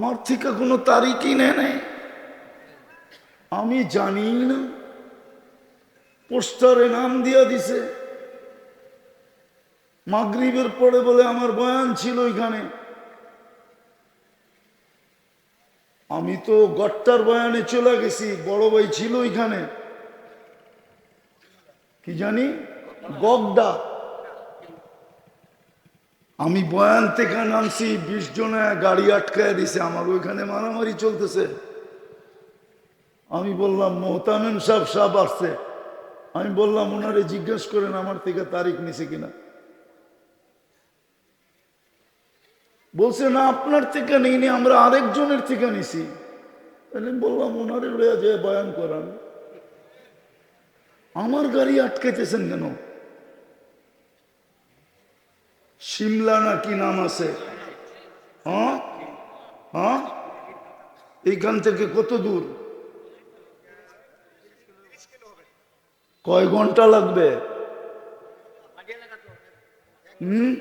আমার থেকে কোনো তারিখই নেয় আমি জানি না। পোস্টারে নাম দিয়া দিছে। মাগরিবের পরে বলে আমার বয়ান ছিল ওইখানে। আমি তো গট্টার বয়ানে চলে গেছি, বড় ভাই ছিল ওইখানে। কি জানি? গগডা আমি বয়ান থেকে নামছি, বিশ জনে গাড়ি আটকায় দিছে, আমার ওইখানে মারামারি চলতেছে। আমি বললাম, মোহতামেম সাহেব সাহেব আসছে। আমি বললাম ওনারে জিজ্ঞেস করেন আমার থেকে তারিখ নিছে কিনা। বলছে, না, আপনার থেকে নেইনি, আমরা আরেকজনের থেকে নিছি। তাহলে বললাম ওনারে লইয়া যে বয়ান করান। আমার গাড়ি আটকেতেছেন কেন? সিমলা না কি নাম আছে? হ্যাঁ? হ্যাঁ? এইখান থেকে কত দূর? কয় ঘণ্টা লাগবে? হুম?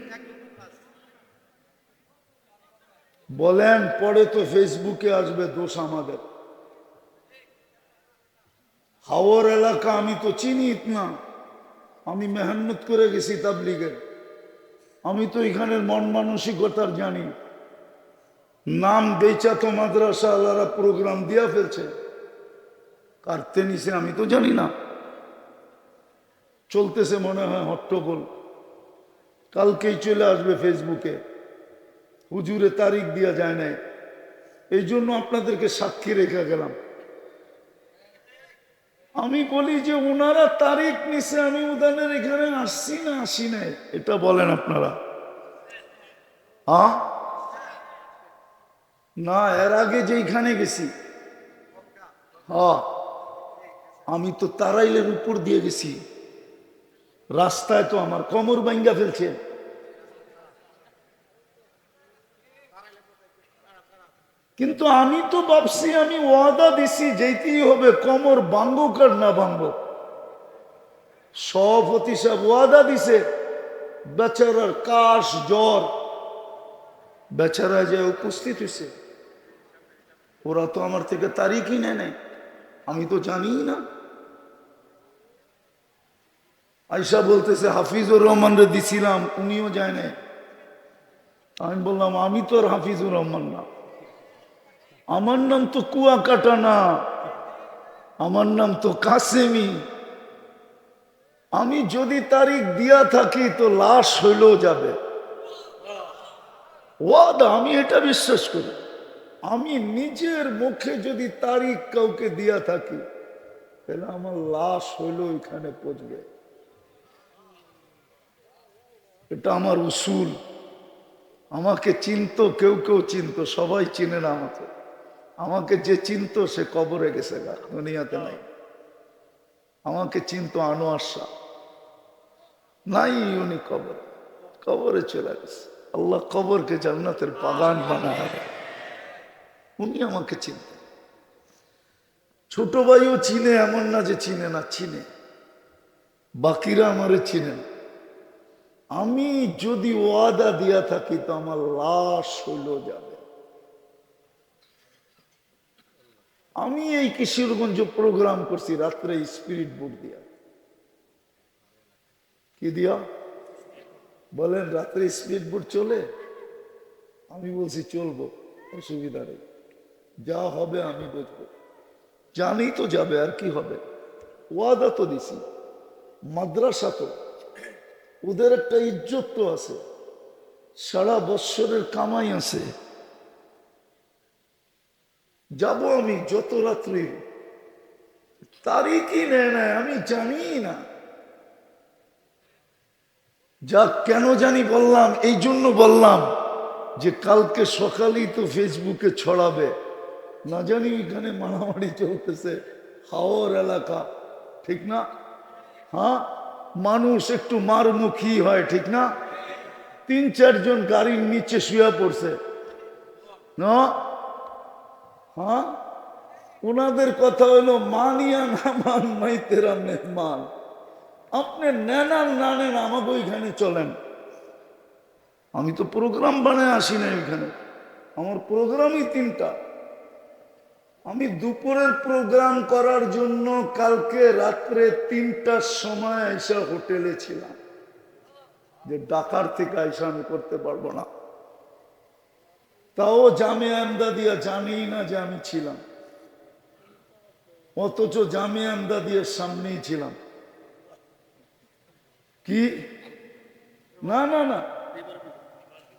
বলেন, পরে তো ফেসবুকে আসবে দোষ আমাদের। হাওয়ার এলাকা আমি তো চিনি না। আমি মেহনত করে গেছি তাবলিগের। আমি তো এখানের মন মানসিকতার জানি। নাম বেচা তো মাদ্রাসা আল্লাহরা প্রোগ্রাম দিয়া ফেলছে। কাটতে নিছে আমি তো জানি না। চলতেছে মনে হয় হট্টগোল। কালকেই চলে আসবে ফেসবুকে হুজুরে তারিখ দেওয়া যায় নাই। এই জন্য আপনাদেরকে সাক্ষী রেখে গেলাম। আমি বলি যে ওনারা তারিখ নিছে, আমি উদানের এখানে আসছি না, আসি নাই। এটা বলেন আপনারা। আ? না, এর আগে যেইখানে গেছি। হ্যাঁ আমি তো তারাইলের উপর দিয়ে গেছি। রাস্তায় তো আমার কমর ভাঙ্গা ফেলছে। কিন্তু আমি তো ভাবছি, আমি ওয়াদা দিছি যেতেই হবে কমর ভাঙ্গো কার না ভাঙ্গো সভাপতি সাহেব ওয়াদা দিছে, বেচারার কাশ জ্বর। বেচারা যে উপস্থিত হয়েছে, ওরা তো আমার থেকে তারিখই নেয় আমি তো জানি না। আয়সা বলতেছে, হাফিজুর রহমান রে দিছিলাম, উনিও যায় নাই। আমি বললাম, আমি তো আর হাফিজুর রহমান না। আমার নাম তো কুয়াকাটা না আমার নাম তো কাসেমি। আমি যদি তারিখ দিয়া থাকি তো লাশ হইলেও যাবে। ওয়াদা, আমি এটা বিশ্বাস করি। আমি নিজের মুখে যদি তারিখ কাউকে দিয়া থাকি, তাহলে আমার লাশ হইলেও এখানে পচবে এটা আমার উসুল। আমাকে চিনতো, কেউ কেউ চিনতো, সবাই চিনে না আমাকে। আমাকে যে চিনতো, সে কবরে গেছে গা, দুনিয়াতে নাই। আমাকে চিনতো আনোয়ার শাহ। নাই উনি কবর, কবরে চলে গেছে। আল্লাহ কবরকে জান্নাতের বাগান বানায়। উনি আমাকে চিনতেন। ছোট ভাইও চিনে, এমন না যে চিনে না, চিনে। বাকিরা আমারে চিনেন। আমি যদি ওয়াদা দিয়া থাকি, তো আমার লাশ হইল যাবে আমি এই কিশোরগঞ্জ প্রোগ্রাম করছি, রাত্রে স্পিরিট বুক দিয়া। কি দিয়া? বলেন, রাত্রে স্পিড বোট চলে? আমি বলছি, চলবো, অসুবিধা নেই। যা হবে আমি বুঝব জানি তো যাবে, আর কি হবে? ওয়াদা তো দিছি। মাদ্রাসা তো। ওদের একটা ইজ্জত তো আছে। সারা বৎসরের কামাই আছে। যাব আমি যত রাত্রি তারিখই নেয় না আমি জানি না যা কেন জানি বললাম এই জন্য বললাম যে কালকে সকালেই তো ফেসবুকে ছড়াবে না জানি এখানে মারামারি চলতেছে হাওয়ার এলাকা ঠিক না হ্যাঁ মানুষ একটু মারমুখী হয় ঠিক না তিন চারজন গাড়ির নিচে শুয়ে পড়ছে না হ্যাঁ? ওনাদের কথা হলো মানিয়া না মান মাই তেরা মেহমান। আপনি নেন আর না নেন আমাকে ওইখানে চলেন। আমি তো প্রোগ্রাম বানায় আসি না ওইখানে। আমার প্রোগ্রামই তিনটা। আমি দুপুরের প্রোগ্রাম করার জন্য কালকে রাত্রে তিনটার সময় এসে হোটেলে ছিলাম। যে ডাকার থেকে আইসা আমি করতে পারব না। তাও জামে আমদা দিয়া জানি না যে আমি ছিলাম। অথচ জামে আমদা দিয়ে সামনেই ছিলাম। কি? না না না।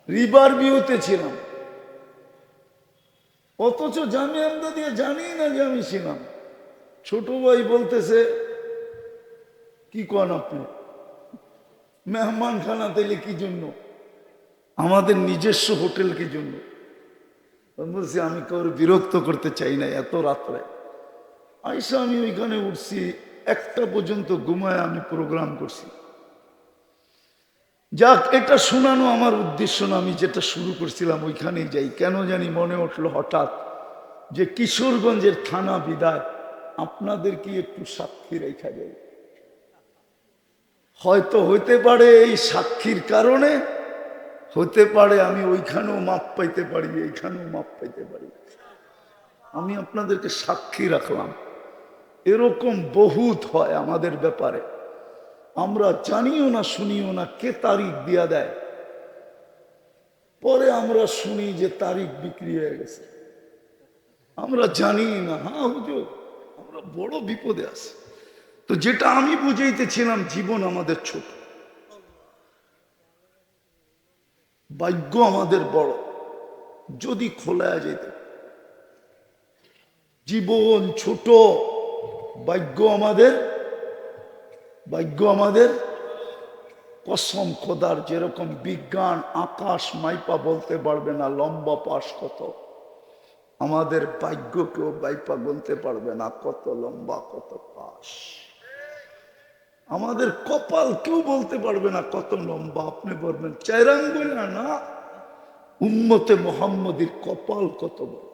রিভার ভিউতে ছিলাম। অথচ জামি আমদা দিয়ে জানি না যে আমি ছিলাম। ছোট ভাই বলতেছে, কি কন আপনি? মেহমান খানা দিলে কি জন্য? আমাদের নিজস্ব হোটেল কি জন্য? বলছি, আমি কাউর বিরক্ত করতে চাই না, এত রাত্রে। আইসা আমি ওইখানে উঠছি, একটা পর্যন্ত ঘুমায় আমি প্রোগ্রাম করছি। যাক, এটা শোনানো আমার উদ্দেশ্য না, আমি যেটা শুরু করছিলাম ওইখানেই যাই। কেন জানি মনে উঠল হঠাৎ যে কিশোরগঞ্জের থানা বিদায় আপনাদের কি একটু সাক্ষী রেখা যায় হয়তো হইতে পারে এই সাক্ষীর কারণে হতে পারে আমি ওইখানেও মাপ পাইতে পারি, এইখানেও মাপ পাইতে পারি। আমি আপনাদেরকে সাক্ষী রাখলাম। এরকম বহুত হয় আমাদের ব্যাপারে। আমরা জানিও না, শুনিও না কে তারিখ দিয়া দেয়। পরে আমরা শুনি যে তারিখ বিক্রি হয়ে গেছে। আমরা জানি না হ্যাঁ হুজুর, আমরা বড় বিপদে আছি। তো যেটা আমি বুঝাইতেছিলাম, জীবন আমাদের ছোট। ভাগ্য আমাদের বড়। যদি খোলা যেত। জীবন ছোট, ভাগ্য আমাদের ভাগ্য আমাদের। কসম খোদার যেরকম বিজ্ঞান, আকাশ মাইপা বলতে পারবে না, লম্বা পাশ কত। আমাদের ভাগ্য কেউ বাইপা বলতে পারবে না, কত লম্বা, কত পাশ। আমাদের কপাল কেউ বলতে পারবে না কত লম্বা, আপনি বলবেন চাইরাঙ্গুল না উম্মতে মোহাম্মদীর কপাল কত বড়?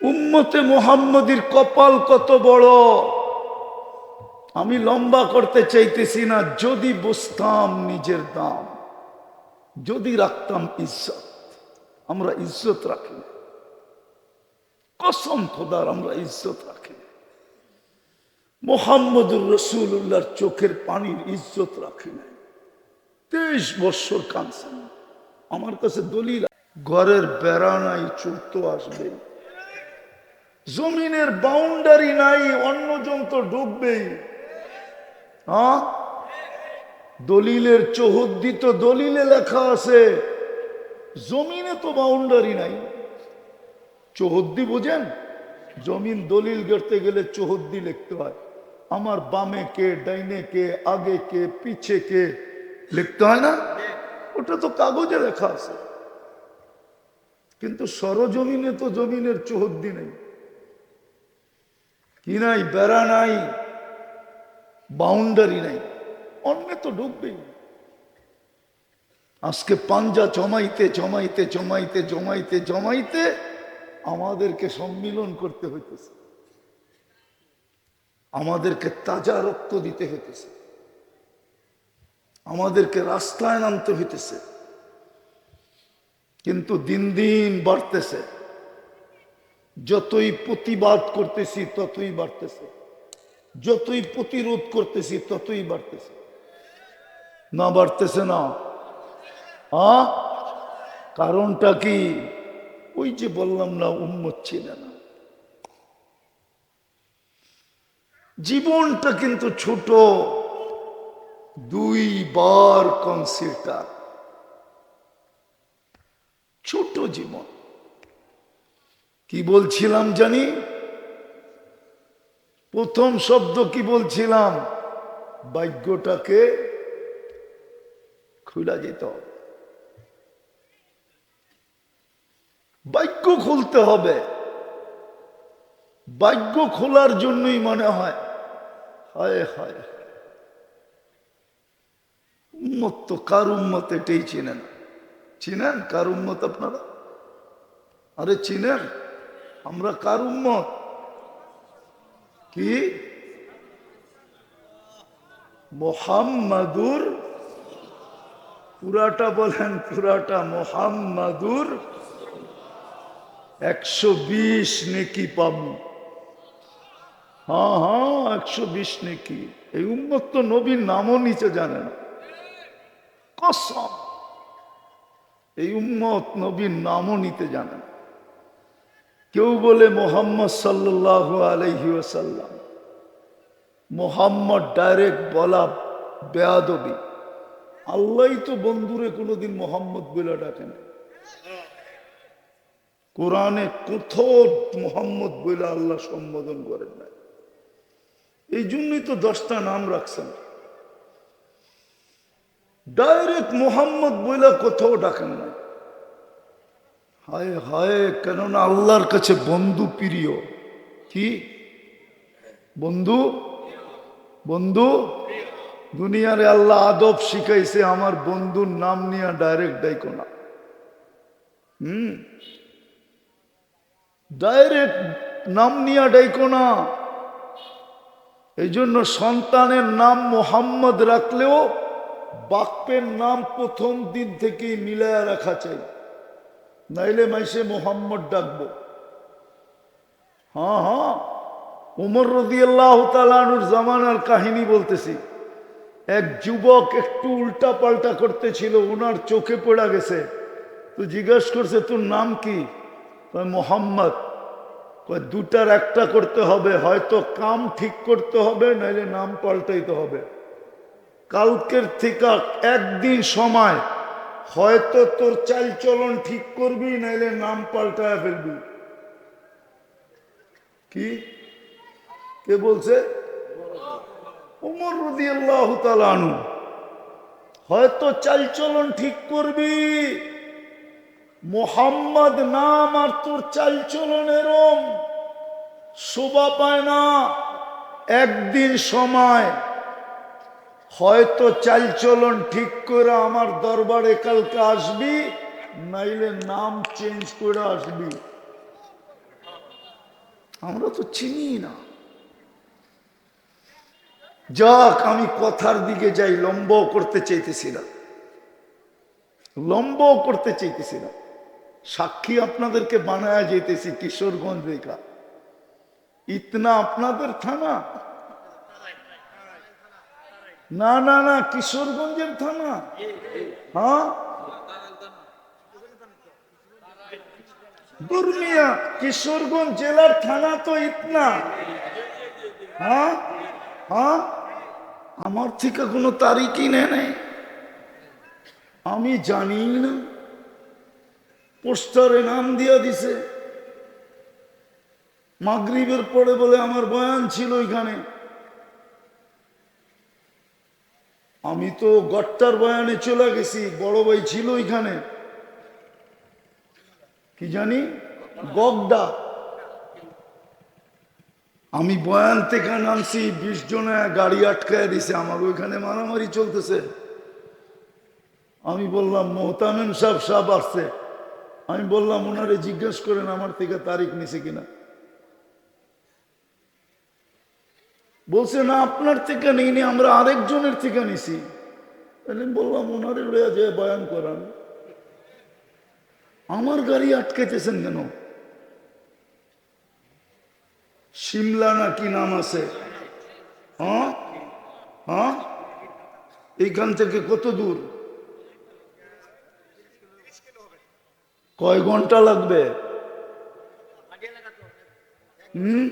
উম্মতে মোহাম্মদীর কপাল কত বড়? আমি লম্বা করতে চাইতেছি না, যদি বসতাম নিজের দাম, যদি রাখতাম ইজ্জত, আমরা ইজ্জত রাখি কসম খোদার, আমরা ইজ্জত রাখি। মোহাম্মদুর রসুল্লাহর চোখের পানির ইজ্জত রাখি না তেইশ বৎসর কানছেন আমার কাছে দলিল ঘরের বেড়া নাই চুল তো আসবেই। জমিনের বাউন্ডারি নাই, অন্যজন তো ডুববেই। হ্যাঁ? দলিলের চৌহদ্দি তো দলিলে লেখা আছে। জমিনে তো বাউন্ডারি নাই। চৌহদ্দি বোঝেন? জমিন দলিল গড়তে গেলে চৌহদ্দি লিখতে হয়। আমার বামে কে ডাইনে কে আগে কে পিছে কে লিখতে হয় না ওটা তো কাগজে লেখা আছে কিন্তু সরজমিনে তো জমিনের চৌহদ্দি নেই কি নাই বেড়া নাই বাউন্ডারি নাই অন্য তো ঢুকবেই আজকে পাঞ্জা জমাইতে জমাইতে জমাইতে জমাইতে জমাইতে আমাদেরকে সম্মিলন করতে হইতেছে আমাদেরকে তাজা রক্ত দিতে হইতেছে। আমাদেরকে রাস্তায় নামতে হইতেছে। কিন্তু দিন দিন বাড়তেছে। যতই প্রতিবাদ করতেছি, ততই বাড়তেছে। যতই প্রতিরোধ করতেছি, ততই বাড়তেছে। না বাড়তেছে না। হ্যাঁ কারণটা কি? ওই যে বললাম না উন্মত ছিল না। জীবনটা কিন্তু ছোট। দুইবার কনসিডার ছোট জীবন। কি বলছিলাম জানি? প্রথম শব্দ কি বলছিলাম? ভাগ্যটাকে খুলা যেত বাক্য খুলতে হবে। বাক্য খোলার জন্যই মনে হয় তো কার উম্মত এটাই চিনেন? চিনেন কার আপনারা? আরে চিনেন, আমরা কার কি? মোহাম্মদুর? পুরাটা বলেন, পুরাটা মোহাম্মদুর? একশো বিশ নেকি পাবো। হ্যাঁ হ্যাঁ একশো বিশ নেকি। এই উম্মত তো নবীর নামও নিচে জানে না। কসম। এই উম্মত নবীর নামও নিতে জানে না। কেউ বলে মোহাম্মদ সাল্লাহ আলহি ওসাল্লাম মোহাম্মদ ডাইরেক্ট বলা বেয়াদবি। আল্লাহই তো বন্ধুরে কোনোদিন মোহাম্মদ বলে ডাকেন কোরআনে কোথাও মোহাম্মদ বলে আল্লাহ সম্বোধন করেন না। এই জন্যই তো দশটা নাম রাখছেন। ডাইরেক্ট মোহাম্মদ বলে কোথাও ডাকেন না। হায় হায়, কেননা আল্লাহর কাছে বন্ধু প্রিয়। কি? বন্ধু? বন্ধু? দুনিয়ারে আল্লাহ আদব শিখাইছে, আমার বন্ধুর নাম নিয়ে ডাইরেক্ট ডাইকো না। হুম? ডাইরেক্ট নাম নিয়ে ডাইকো না। এই জন্য সন্তানের নাম মোহাম্মদ রাখলেও বাক্যের নাম প্রথম দিন থেকেই মিলায়া রাখা চাই। নাইলে মাইসে মোহাম্মদ ডাকবো। হ্যাঁ হ্যাঁ উমর রদি আল্লাহ তালানুর জামানার কাহিনী বলতেছি। এক যুবক একটু উল্টা পাল্টা করতেছিল ওনার চোখে পড়া গেছে। তো জিজ্ঞেস করছে, তোর নাম কি? মোহাম্মদ। দুটার একটা করতে হবে, হয়তো কাম ঠিক করতে হবে, নাইলে নাম পাল্টাইতে হবে। কালকের থেকে একদিন সময়, হয়তো তোর চাল চলন ঠিক করবি, নাইলে নাম পাল্টায় ফেলবি। কি? কে বলছে? উমর রদি আল্লাহ হয়তো চালচলন ঠিক করবি। মোহাম্মদ নাম আর তোর চালচলন এরম শোভা পায় না। একদিন সময় হয়তো চালচলন ঠিক করে আমার দরবারে কালকে আসবি, নাইলে নাম চেঞ্জ করে আসবি। আমরা তো চিনি না। যাক, আমি কথার দিকে যাই লম্ব করতে চাইতেছিলাম লম্ব করতে চাইতেছিলাম সাক্ষী আপনাদেরকে বানায় যেতেছি কিশোরগঞ্জ রেখা। ইতনা আপনাদের থানা। না না না, কিশোরগঞ্জের থানা। হ্যাঁ? কিশোরগঞ্জ জেলার থানা তো ইতনা। হ্যাঁ? হ্যাঁ? আমার থেকে কোনো তারিখই নাই। আমি জানি না। পোস্টারে নাম দিয়া দিছে। মাগরিবের পরে বলে, আমার বয়ান ছিল ওইখানে। আমি তো গট্টার বয়ানে চলে গেছি, বড় ভাই ছিল ওইখানে। কি জানি? গগডা আমি বয়ান থেকে নামছি, বিশ জনে গাড়ি আটকায় দিছে, আমার ওইখানে মারামারি চলতেছে। আমি বললাম, মোহতামেম সাহেব সাহেব আসছে। আমি বললাম ওনারে জিজ্ঞেস করেন আমার থেকে তারিখ নিছে কিনা। বলছে, না, আপনার থেকে নিইনি, আমরা আরেকজনের থেকে নিছি। বললাম ওনারে লইয়া যে বয়ান করান। আমার গাড়ি আটকাইতেছেন কেন? সিমলা না কি নাম আছে? হ্যাঁ হ্যাঁ। এইখান থেকে কত দূর? কয় ঘণ্টা লাগবে? হুম?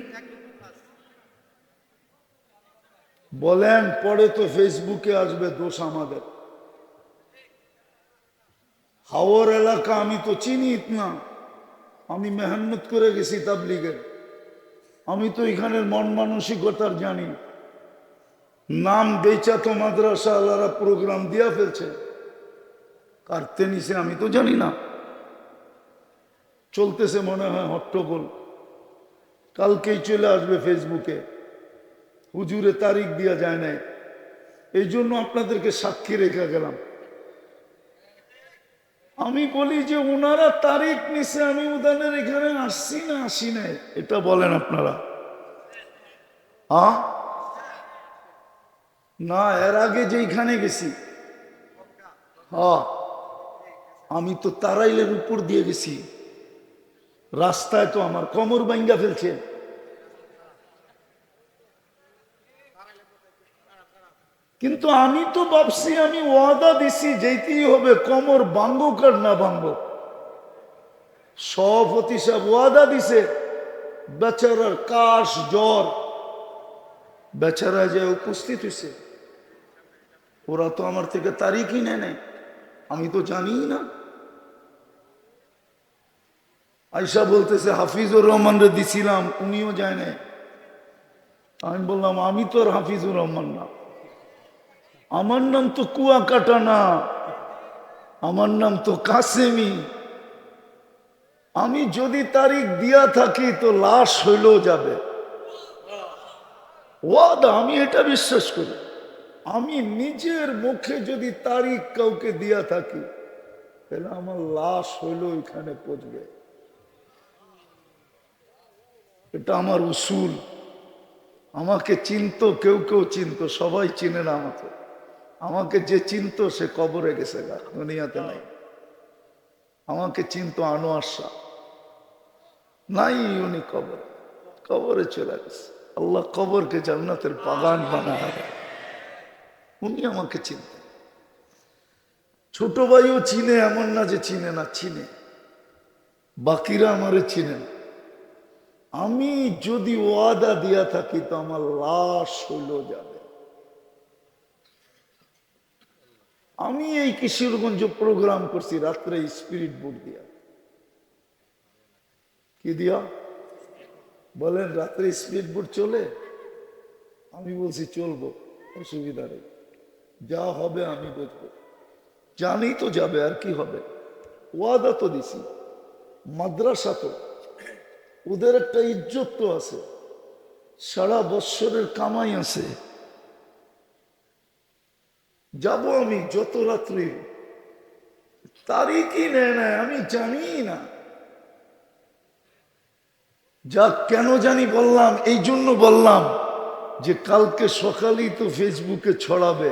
বলেন, পরে তো ফেসবুকে আসবে দোষ আমাদের। হাওয়ার এলাকা আমি তো চিনি না। আমি মেহনত করে গেছি তাবলিগের। আমি তো এখানের মন মানসিকতার জানি। নাম বেচা তো মাদ্রাসা আল্লাহরা প্রোগ্রাম দিয়া ফেলছে। কাটতে নিছে আমি তো জানি না। চলতেছে মনে হয় হট্টগোল। কালকেই চলে আসবে ফেসবুকে। হুজুরে তারিখ দেওয়া যায় নাই। এই জন্য আপনাদেরকে সাক্ষী রেখে গেলাম। আমি বলি যে ওনারা তারিখ নিছে, আমি উদানের এখানে আসছি না, আসি নাই। এটা বলেন আপনারা। না, এর আগে যেইখানে গেছি। হ্যাঁ আমি তো তারাইলের উপর দিয়ে গেছি। রাস্তায় তো আমার কমর ভাঙ্গা ফেলছে। কিন্তু আমি তো ভাবছি, আমি ওয়াদা দিছি, যেতেই হবে, কমর ভাঙ্গুক আর না ভাঙ্গুক। সভাপতি সাহেব ওয়াদা দিছে, বেচারার কাশ জ্বর। বেচারা যে উপস্থিত হয়েছে, ওরা তো আমার থেকে তারিখই নেয় আমি তো জানি না। আয়সা বলতেছে, হাফিজুর রহমান রে দিছিলাম, উনিও যায় নাই। আমি বললাম, আমি তো আর হাফিজুর রহমান না। আমার নাম তো কুয়াকাটা না আমার নাম তো কাসেমি। আমি যদি তারিখ দিয়া থাকি তো লাশ হইলেও যাবে। ওয়াদা, আমি এটা বিশ্বাস করি। আমি নিজের মুখে যদি তারিখ কাউকে দিয়া থাকি, তাহলে আমার লাশ হইলেও এখানে পচবে এটা আমার উসুল। আমাকে চিনত, কেউ কেউ চিনতো, সবাই চিনে না আমাকে। আমাকে যে চিনতো, সে কবরে গেছে গা, দুনিয়াতে নাই। আমাকে চিনত আনোয়ার শাহ। নাই উনি কবর। কবরে চলে গেছে। আল্লাহ কবরকে জান্নাতের বাগান বানায়। উনি আমাকে চিনতেন। ছোট ভাইও চিনে, এমন না যে চিনে না, চিনে। বাকিরা আমারে চিনেন আমি যদি ওয়াদা দিয়া থাকি তো আমার লাশ হইল যাবে। আমি এই কিশোরগঞ্জ প্রোগ্রাম করছি রাত্রে স্পিরিট বোর্ড দিয়া। কি দিয়া? বলেন, রাত্রে স্পিড বোট চলে? আমি বলছি, চলবো, অসুবিধা নেই। যা হবে আমি বুঝব জানি তো যাবে, আর কি হবে? ওয়াদা তো দিছি। মাদ্রাসা তো। ওদের একটা ইজ্জত তো আছে। সারা বৎসরের কামাই আছে। যাব আমি যত রাত্রি। তারিখই নেয় না, আমি জানি না। যা কেন জানি বললাম, এই জন্য বললাম যে কালকে সকালেই তো ফেসবুকে ছড়াবে।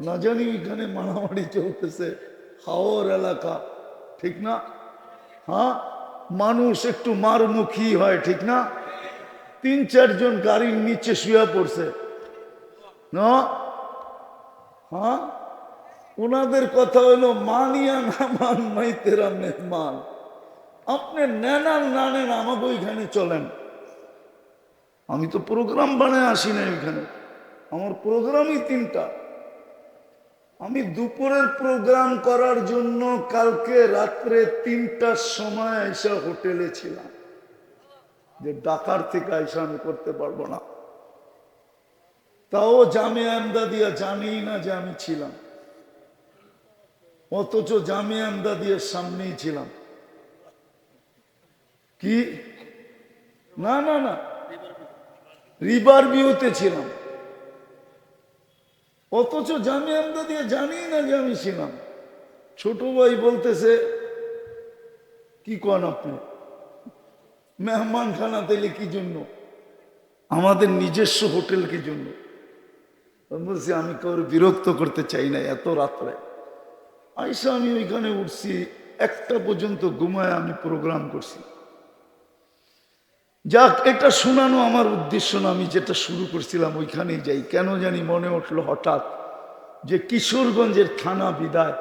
না জানি এখানে মারামারি চলতেছে, হাওর এলাকা, ঠিক না? হ্যাঁ? মানুষ একটু মারমুখী হয়, ঠিক না? তিন, চারজন গাড়ির নিচে শুয়ে পড়ছে। না? হ্যাঁ? ওনাদের কথা হলো, মানিয়া না মান মেহমান। আপনি নেন আর না নেন আমাকে ওইখানে চলেন। আমি তো প্রোগ্রাম বানায় আসি না ওইখানে। আমার প্রোগ্রামই তিনটা। আমি দুপুরের প্রোগ্রাম করার জন্য কালকে রাত্রে তিনটার সময় আইসা হোটেলে ছিলাম। যে ডাকার থেকে আইসা আমি করতে পারব না। তাও জামে আমদা দিয়া জানি না যে আমি ছিলাম। অথচ জামে আমদা দিয়ে সামনেই ছিলাম। কি? না না না। রিভার ভিউতে ছিলাম। অথচ জামি আমদা দিয়ে জানি না যে আমি ছিলাম। ছোট ভাই বলতেছে, কি কন আপনি? মেহমান খানা দিলে কি জন্য? আমাদের নিজস্ব হোটেল কি জন্য? বলছি, আমি কাউর বিরক্ত করতে চাই না, এত রাত্রে। আইসা আমি ওইখানে উঠছি, একটা পর্যন্ত ঘুমায় আমি প্রোগ্রাম করছি। যাক, এটা শোনানো আমার উদ্দেশ্য না, আমি যেটা শুরু করছিলাম ওইখানেই যাই। কেন জানি মনে উঠল হঠাৎ যে কিশোরগঞ্জের থানা বিদায়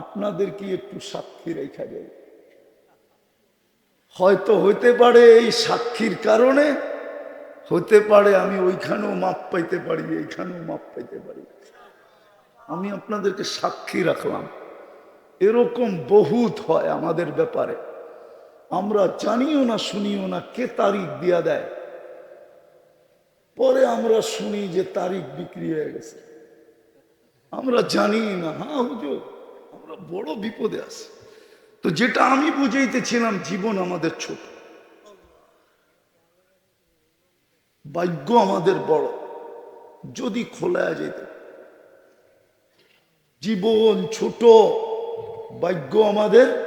আপনাদের কি একটু সাক্ষী রেখা যায় হয়তো হইতে পারে এই সাক্ষীর কারণে হতে পারে আমি ওইখানেও মাপ পাইতে পারি, এইখানেও মাপ পাইতে পারি। আমি আপনাদেরকে সাক্ষী রাখলাম। এরকম বহুত হয় আমাদের ব্যাপারে। আমরা জানিও না, শুনিও না কে তারিখ দিয়া দেয়। পরে আমরা শুনি যে তারিখ বিক্রি হয়ে গেছে। আমরা জানি না হ্যাঁ হুজুর, আমরা বড় বিপদে আছি। তো যেটা আমি বুঝাইতেছিলাম, জীবন আমাদের ছোট। ভাগ্য আমাদের বড়, যদি খোলা যেত জীবন ছোট, ভাগ্য আমাদের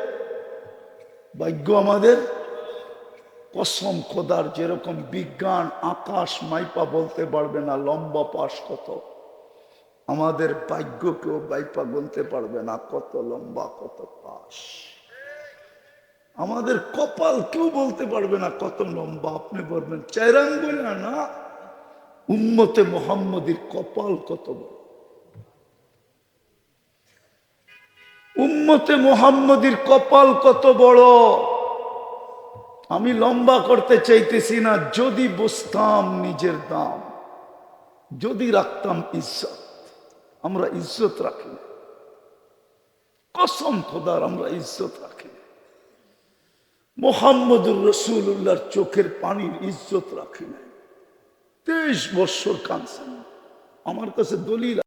ভাগ্য আমাদের। কসম খোদার যেরকম বিজ্ঞান, আকাশ মাইপা বলতে পারবে না, লম্বা পাশ কত। আমাদের ভাগ্য কেউ বাইপা গুনতে পারবে না, কত লম্বা, কত পাশ। আমাদের কপাল কেউ বলতে পারবে না, কত লম্বা। আপনি বলবেন চাইরাঙ্গুল না না? উম্মতে মোহাম্মদীর কপাল কত বড়? উম্মতে মোহাম্মদীর কপাল কত বড় আমি লম্বা করতে চাইতেছি না, যদি বুঝতাম নিজের দাম, যদি রাখতাম ইজ্জত, আমরা ইজ্জত রাখি না। কসম খোদার, আমরা ইজ্জত রাখি না। মোহাম্মদুর রসুল্লাহর চোখের পানির ইজ্জত রাখি না তেইশ বৎসর কাঁদছেন আমার কাছে দলিল